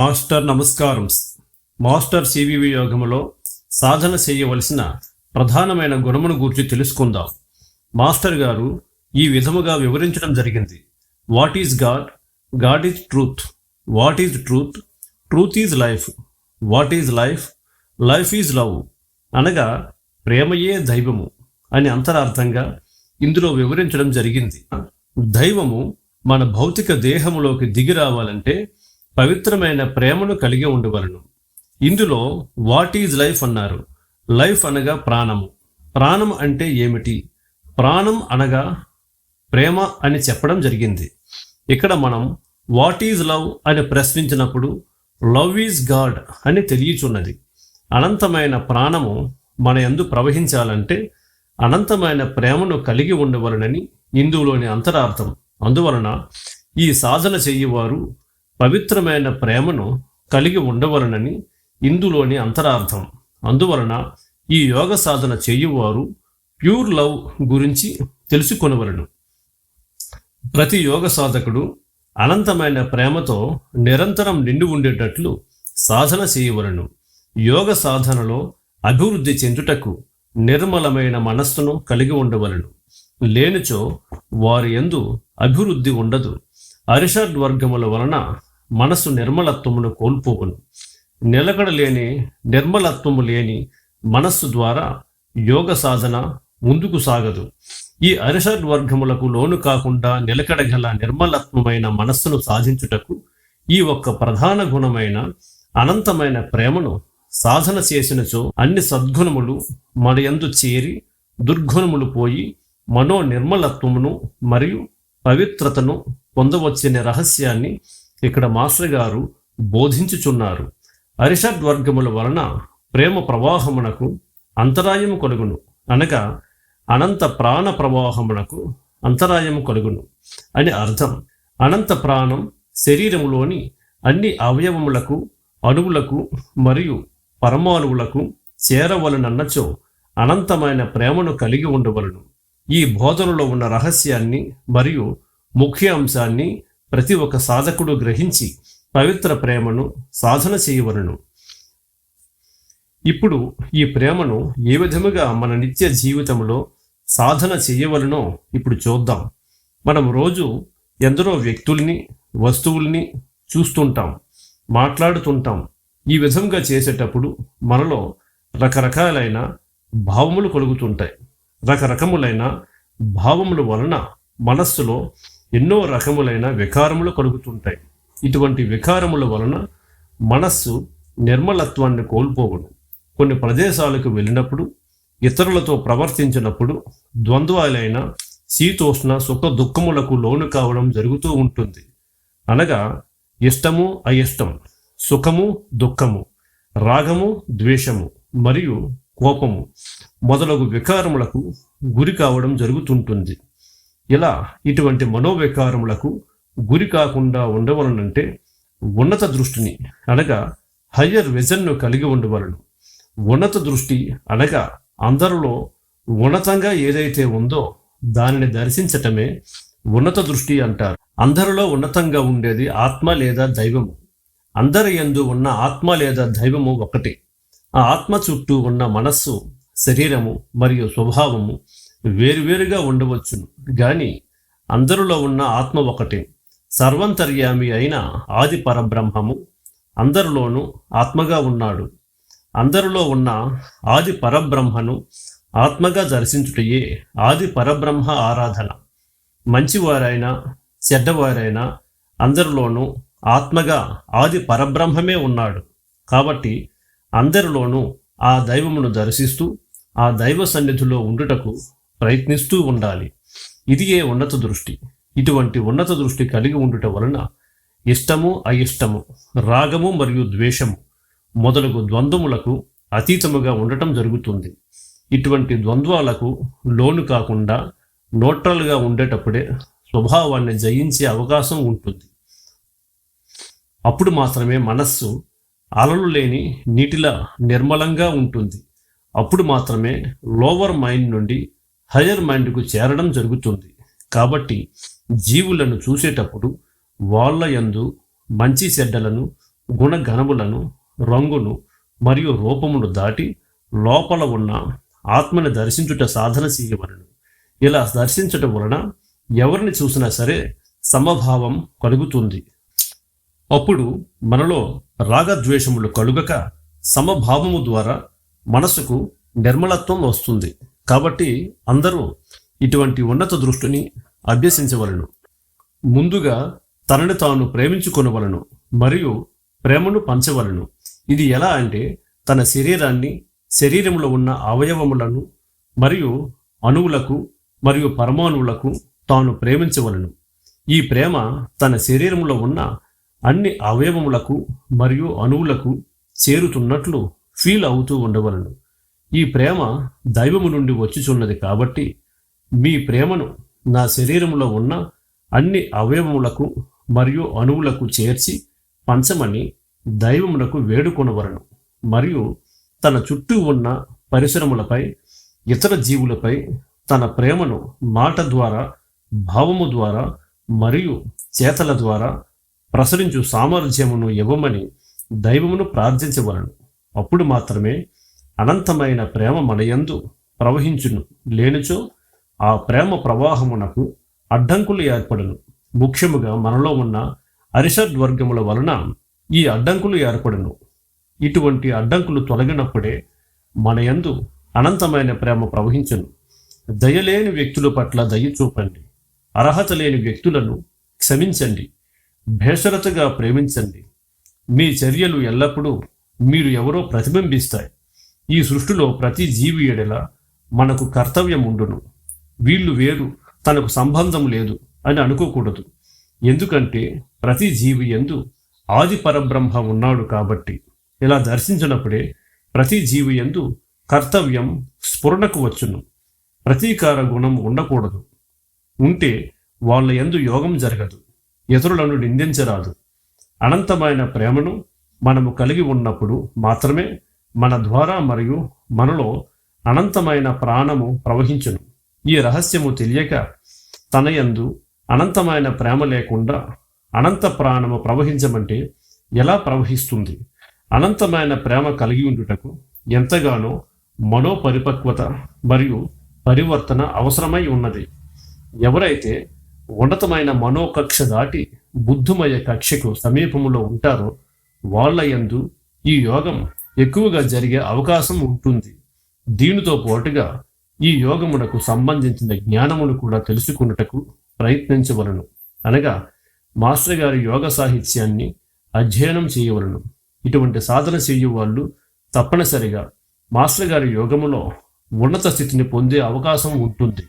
Master నమస్కారం. Master CVV యోగములో సాధన చేయవలసిన ప్రధానమైన గుణమును గూర్చి తెలుసుకుందాం. మాస్టర్ గారు ఈ విధముగా వివరించడం జరిగింది. What is God God is truth what is truth truth is life what is life life is love అనగా ప్రేమయే దైవము అని అంతరార్థంగా ఇందులో వివరించడం జరిగింది. దైవము మన భౌతిక దేహములోకి దిగి రావాలంటే పవిత్రమైన ప్రేమను కలిగి ఉండవలను. ఇందులో వాట్ ఈజ్ లైఫ్ అన్నారు. లైఫ్ అనగా ప్రాణము. ప్రాణం అంటే ఏమిటి? ప్రాణం అనగా ప్రేమ అని చెప్పడం జరిగింది. ఇక్కడ మనం వాట్ ఈజ్ లవ్ అని ప్రశ్నించినప్పుడు లవ్ ఈజ్ గాడ్ అని తెలియచున్నది. అనంతమైన ప్రాణము మన ఎందు ప్రవహించాలంటే అనంతమైన ప్రేమను కలిగి ఉండవలనని హిందువులోని అంతరార్థం. అందువలన ఈ సాధన చెయ్యవారు పవిత్రమైన ప్రేమను కలిగి ఉండవలనని ఇందులోని అంతరార్థం. అందువలన ఈ యోగ సాధన చేయువారు ప్యూర్ లవ్ గురించి తెలుసుకొనవలను. ప్రతి యోగ సాధకుడు అనంతమైన ప్రేమతో నిరంతరం నిండి ఉండేటట్లు సాధన చేయవలను. యోగ సాధనలో అభివృద్ధి చెందుటకు నిర్మలమైన మనస్సును కలిగి ఉండవలను. లేనిచో వారి ఎందు అభివృద్ధి ఉండదు. అరిషడ్ వర్గముల వలన మనస్సు నిర్మలత్వమును కోల్పోవును. నిలకడ లేని నిర్మలత్వము లేని మనస్సు ద్వారా యోగ సాధన ముందుకు సాగదు. ఈ అరిషడ్ వర్గములకు లోను కాకుండా నిలకడగల నిర్మలత్వమైన మనస్సును సాధించుటకు ఈ ఒక్క ప్రధాన గుణమైన అనంతమైన ప్రేమను సాధన చేసినచో అన్ని సద్గుణములు మన యందు చేరి దుర్గుణములు పోయి మనో నిర్మలత్వమును మరియు పవిత్రతను పొందవచ్చనే రహస్యాన్ని ఇక్కడ మాస్టర్ గారు బోధించుచున్నారు. అరిషడ్ వర్గముల వలన ప్రేమ ప్రవాహమునకు అంతరాయము కలుగును. అనగా అనంత ప్రాణ ప్రవాహమునకు అంతరాయము కలుగును. అని అర్థం. అనంత ప్రాణం శరీరములోని అన్ని అవయవములకు అణువులకు మరియు పరమాణువులకు చేరవలనన్నచో అనంతమైన ప్రేమను కలిగి ఉండవలను. ఈ బోధనలో ఉన్న రహస్యాన్ని మరియు ముఖ్య అంశాన్ని ప్రతి ఒక్క సాధకుడు గ్రహించి పవిత్ర ప్రేమను సాధన చేయవలను. ఇప్పుడు ఈ ప్రేమను ఏ విధముగా మన నిత్య జీవితంలో సాధన చేయవలనో ఇప్పుడు చూద్దాం. మనం రోజు ఎందరో వ్యక్తుల్ని వస్తువుల్ని చూస్తుంటాం మాట్లాడుతుంటాం. ఈ విధంగా చేసేటప్పుడు మనలో రకరకాలైన భావములు కలుగుతుంటాయి. రకరకములైన భావముల వలన మనస్సులో ఎన్నో రకములైన వికారములు కలుగుతుంటాయి. ఇటువంటి వికారముల వలన మనస్సు నిర్మలత్వాన్ని కోల్పోవును కొన్ని ప్రదేశాలకు వెళ్ళినప్పుడు ఇతరులతో ప్రవర్తించినప్పుడు ద్వంద్వాలైన శీతోష్ణ సుఖ దుఃఖములకు లోను కావడం జరుగుతూ ఉంటుంది. అనగా ఇష్టము అయిష్టం సుఖము దుఃఖము రాగము ద్వేషము మరియు కోపము మొదలగు వికారములకు గురి కావడం జరుగుతుంటుంది. ఇలా ఇటువంటి మనోవికారములకు గురి కాకుండా ఉండవలనంటే ఉన్నత దృష్టిని అనగా హయ్యర్ విజన్ను కలిగి ఉండవలను. ఉన్నత దృష్టి అనగా అందరిలో ఉన్నతంగా ఏదైతే ఉందో దానిని దర్శించటమే ఉన్నత దృష్టి అంటారు. అందరిలో ఉన్నతంగా ఉండేది ఆత్మ లేదా దైవము. అందరి ఎందు ఉన్న ఆత్మ లేదా దైవము ఒకటి. ఆ ఆత్మ చుట్టూ ఉన్న మనస్సు శరీరము మరియు స్వభావము వేరువేరుగా ఉండవచ్చును. గాని అందరిలో ఉన్న ఆత్మ ఒకటే. సర్వంతర్యామి అయిన ఆది పరబ్రహ్మము అందరిలోనూ ఆత్మగా ఉన్నాడు. అందరిలో ఉన్న ఆది పరబ్రహ్మను ఆత్మగా దర్శించుటయే ఆది పరబ్రహ్మ ఆరాధన. మంచివారైనా చెడ్డవారైనా అందరిలోనూ ఆత్మగా ఆది పరబ్రహ్మమే ఉన్నాడు. కాబట్టి అందరిలోనూ ఆ దైవమును దర్శిస్తూ ఆ దైవ సన్నిధిలో ఉండుటకు ప్రయత్నిస్తూ ఉండాలి. ఇది ఏ ఉన్నత దృష్టి. ఇటువంటి ఉన్నత దృష్టి కలిగి ఉండుట వలన ఇష్టము అయిష్టము రాగము మరియు ద్వేషము మొదలగు ద్వంద్వములకు అతీతముగా ఉండటం జరుగుతుంది. ఇటువంటి ద్వంద్వాలకు లోను కాకుండా న్యూట్రల్గా ఉండేటప్పుడే స్వభావాన్ని జయించే అవకాశం ఉంటుంది. అప్పుడు మాత్రమే మనస్సు అలలు లేని నీటిలా నిర్మలంగా ఉంటుంది. అప్పుడు మాత్రమే లోవర్ మైండ్ నుండి హయ్యర్ మైండ్కు చేరడం జరుగుతుంది. కాబట్టి జీవులను చూసేటప్పుడు వాళ్ళ యందు మంచి చెడ్డలను గుణగణములను రంగును మరియు రూపమును దాటి లోపల ఉన్న ఆత్మని దర్శించుట సాధన చేయవలను. ఇలా దర్శించటం వలన ఎవరిని చూసినా సరే సమభావం కలుగుతుంది. అప్పుడు మనలో రాగద్వేషములు కలుగక సమభావము ద్వారా మనసుకు నిర్మలత్వం వస్తుంది. కాబట్టి అందరూ ఇటువంటి ఉన్నత దృష్టిని అభ్యసించవలను. ముందుగా తనని తాను ప్రేమించుకొనవలను మరియు ప్రేమను పంచవలను. ఇది ఎలా అంటే తన శరీరాన్ని శరీరంలో ఉన్న అవయవములను మరియు అణువులకు మరియు పరమాణువులకు తాను ప్రేమించవలను. ఈ ప్రేమ తన శరీరంలో ఉన్న అన్ని అవయవములకు మరియు అణువులకు చేరుతున్నట్లు ఫీల్ అవుతూ ఉండవలను. ఈ ప్రేమ దైవము నుండి వచ్చుచున్నది కాబట్టి మీ ప్రేమను నా శరీరంలో ఉన్న అన్ని అవయవములకు మరియు అణువులకు చేర్చి పంచమని దైవమునకు వేడుకొనవలను. మరియు తన చుట్టూ ఉన్న పరిసరములపై ఇతర జీవులపై తన ప్రేమను మాట ద్వారా భావము ద్వారా మరియు చేతల ద్వారా ప్రసరించు సామర్థ్యమును ఇవ్వమని దైవమును ప్రార్థించవలను. అప్పుడు మాత్రమే అనంతమైన ప్రేమ మనయందు ప్రవహించును. లేనిచో ఆ ప్రేమ ప్రవాహమునకు అడ్డంకులు ఏర్పడును. ముఖ్యముగా మనలో ఉన్న అరిషడ్ వర్గముల వలన ఈ అడ్డంకులు ఏర్పడును. ఇటువంటి అడ్డంకులు తొలగినప్పుడే మన యందు అనంతమైన ప్రేమ ప్రవహించును. దయలేని వ్యక్తుల పట్ల దయ చూపండి. అర్హత లేని వ్యక్తులను క్షమించండి. భేషరతగా ప్రేమించండి. మీ చర్యలు ఎల్లప్పుడూ మీరు ఎవరో ప్రతిబింబిస్తాయి. ఈ సృష్టిలో ప్రతి జీవి ఎడల మనకు కర్తవ్యం ఉండును వీళ్ళు వేరు తనకు సంబంధం లేదు అని అనుకోకూడదు. ఎందుకంటే ప్రతి జీవి ఎందు ఆది పరబ్రహ్మ ఉన్నాడు కాబట్టి ఇలా దర్శించినప్పుడే ప్రతి జీవి ఎందు కర్తవ్యం స్ఫురణకు వచ్చును. ప్రతీకార గుణం ఉండకూడదు. ఉంటే వాళ్ళ ఎందు యోగం జరగదు. ఇతరులను నిందించరాదు. అనంతమైన ప్రేమను మనము కలిగి ఉన్నప్పుడు మాత్రమే మన ద్వారా మరియు మనలో అనంతమైన ప్రాణము ప్రవహించును. ఈ రహస్యము తెలియక తన యందు అనంతమైన ప్రేమ లేకుండా అనంత ప్రాణము ప్రవహించమంటే ఎలా ప్రవహిస్తుంది? అనంతమైన ప్రేమ కలిగి ఉండుటకు ఎంతగానో మనోపరిపక్వత మరియు పరివర్తన అవసరమై ఉన్నది. ఎవరైతే ఉన్నతమైన మనోకక్ష దాటి బుద్ధుమయ కక్షకు సమీపంలో ఉంటారో వాళ్ళ యందు ఈ యోగం ఎక్కువగా జరిగే అవకాశం ఉంటుంది. దీనితో పాటుగా ఈ యోగమునకు సంబంధించిన జ్ఞానమును కూడా తెలుసుకున్నటకు ప్రయత్నించవలను. అనగా మాస్టర్ గారి యోగ సాహిత్యాన్ని అధ్యయనం చేయవలను. ఇటువంటి సాధన చేయు వాళ్ళు తప్పనిసరిగా మాస్టర్ గారి యోగములో ఉన్నత స్థితిని పొందే అవకాశం ఉంటుంది.